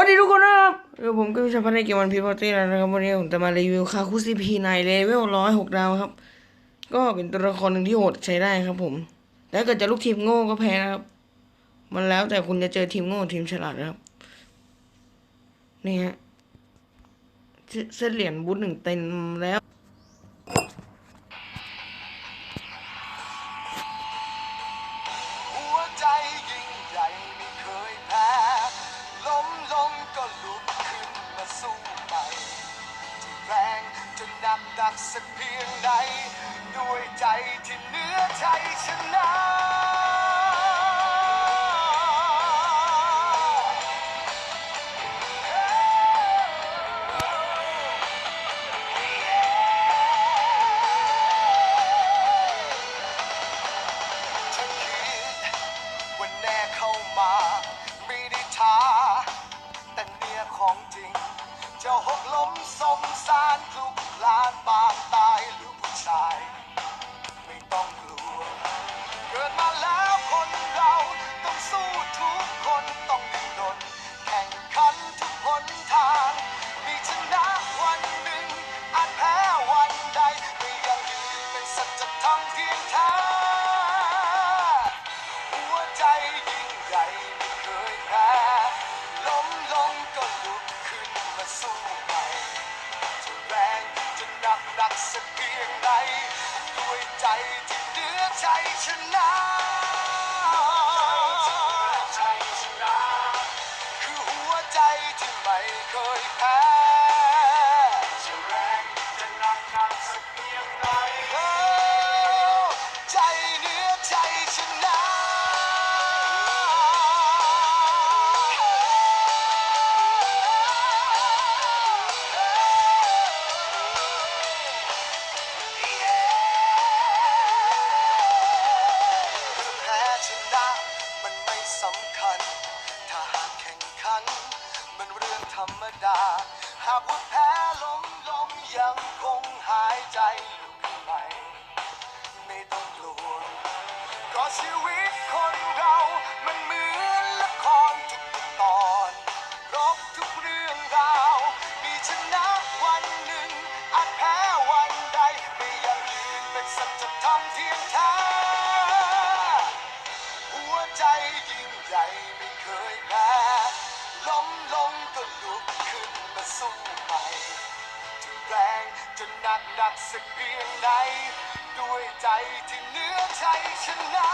วัสดีทุกคนนะครับเดี๋ยวผมก็วิชาพันธ์ในเกมวันพีพอตี้แล้วนะครับวันนี้ผมจะมารีวิวคาคุซีพีในเลเวลร้อยหกดาวครับ ก็เป็นตัวละครหนึ่งที่โหดใช้ได้ครับ ผมแล้วเกิดจะลูกทีมโง่ก็แพ้นะครับ มันแล้วแต่คุณจะเจอทีมโง่ทีมฉลาดนะครับ นี่ฮะเสเส้นเหรียญบูทหนึ่งเต็มแล้ว หนักหนักสักเพียงใดด้วยใจที่เหนือใจชนะ เห สำคัญ ถ้าหากแข่งขัน มันเรื่องธรรมดา หากว่าแพ้ล้มลงยังคง มก็ลุกขึ้นมาสู้ใหม่จะแรงจะหนักหนักสักเพียงใดด้วยใจที่เหนือใจชนะ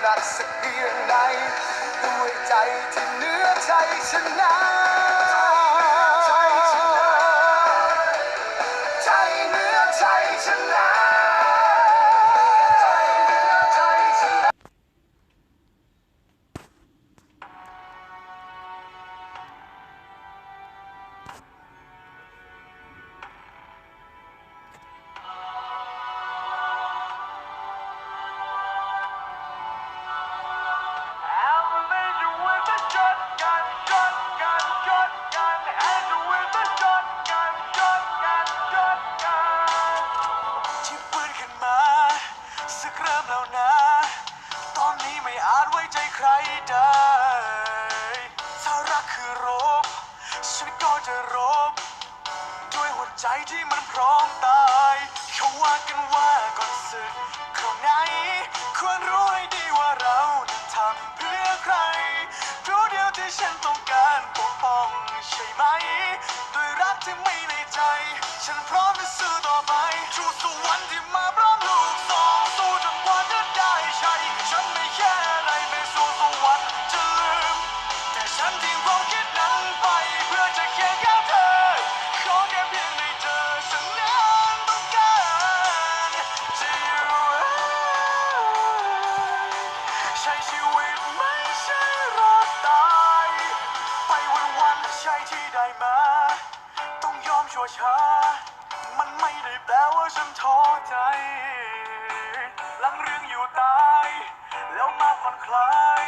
หนักสักเพียงใดด้วยใจที่เหนือใจชนะใจชนะใจเหนือใจชนะ จะรบ ด้วยหัวใจที่มันพร้อมตาย เขาว่ากันว่าก่อนศึกคราวไหนควรรู้ ฉันท้อใจลังเรื่องอยู่ตาย แล้วมาผ่อนคลาย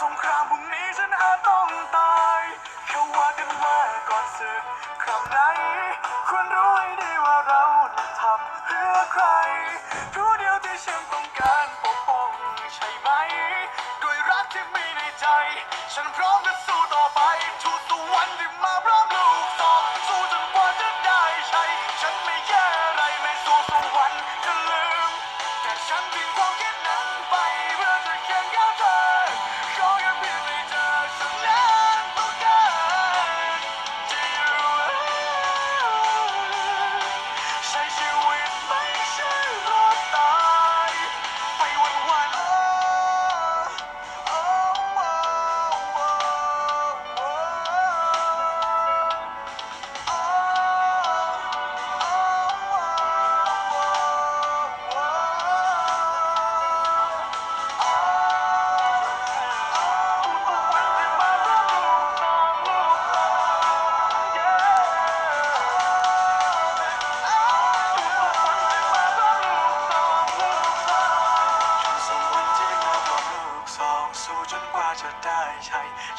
สงครามพรุ่งนี้ฉันอาจต้องตายแค่ว่ากันว่าก่อนศึกครั้งไหนควรรู้ให้ดีว่าเราทำเพื่อใคร แต่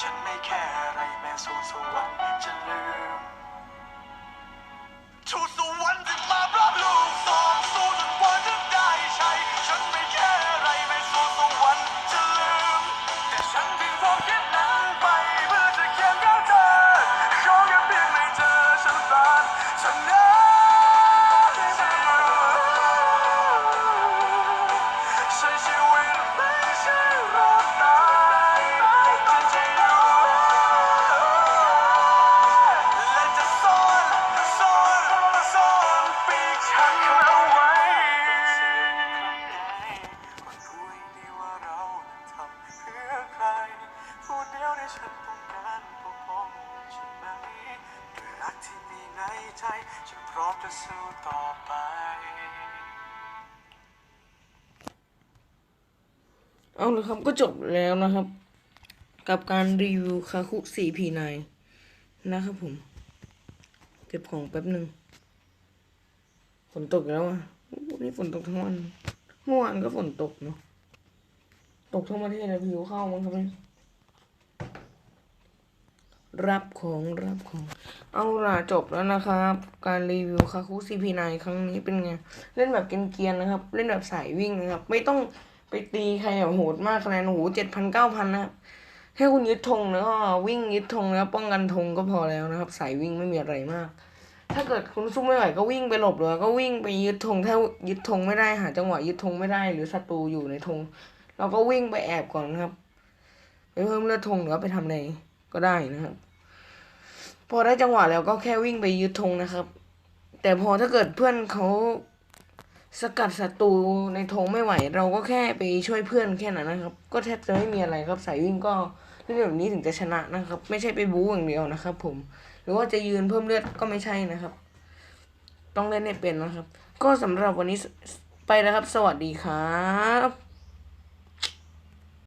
ฉันไใจ ฉันพร้อมจะสู้ต่อไป เอาเลยครับก็จบแล้วนะครับ กับการรีวิวคาคุ 4P9 นะครับผม เก็บของแป๊บหนึ่งฝนตกแล้วอะนนี้ฝนตกทั้งวัน เมื่อวานก็ฝนตกเนาะตกทั้งประเทศเลยพายุเข้ามั้งครับเนี่ย รับของรับของ เอาล่ะจบแล้วนะครับ การรีวิวคาคุ CP9 ครั้งนี้เป็นไง เล่นแบบเกียนๆนะครับ เล่นแบบสายวิ่งนะครับ ไม่ต้องไปตีใครแบบโหดมากคะแนนโอ้โหเจ็ดพันเก้าพันนะครับแค่คุณยึดธงแล้วก็วิ่งยึดธงแล้วป้องกันธงก็พอแล้วนะครับ สายวิ่งไม่มีอะไรมาก ถ้าเกิดคุณสู้ไม่ไหวก็วิ่งไปหลบเลยก็วิ่งไปยึดธงถ้ายึดธงไม่ได้หาจังหวะยึดธงไม่ได้ หรือศัตรูอยู่ในธงเราก็วิ่งไปแอบก่อนนะครับไปเพิ่มเลือดธงหรือไปทำอะไรก็ได้นะครับ พอได้จังหวะแล้วก็แค่วิ่งไปยึดธงนะครับ แต่พอถ้าเกิดเพื่อนเขาสกัดศัตรูในธงไม่ไหว เราก็แค่ไปช่วยเพื่อนแค่นั้นนะครับ ก็แทบจะไม่มีอะไรครับสายวิ่งก็เล่นแบบนี้ถึงจะชนะนะครับ ไม่ใช่ไปบู๊อย่างเดียวนะครับ ผม หรือว่าจะยืนเพิ่มเลือดก็ไม่ใช่นะครับ ต้องเล่นให้เป็นนะครับ ก็สำหรับวันนี้ไปแล้วครับ สวัสดีครับ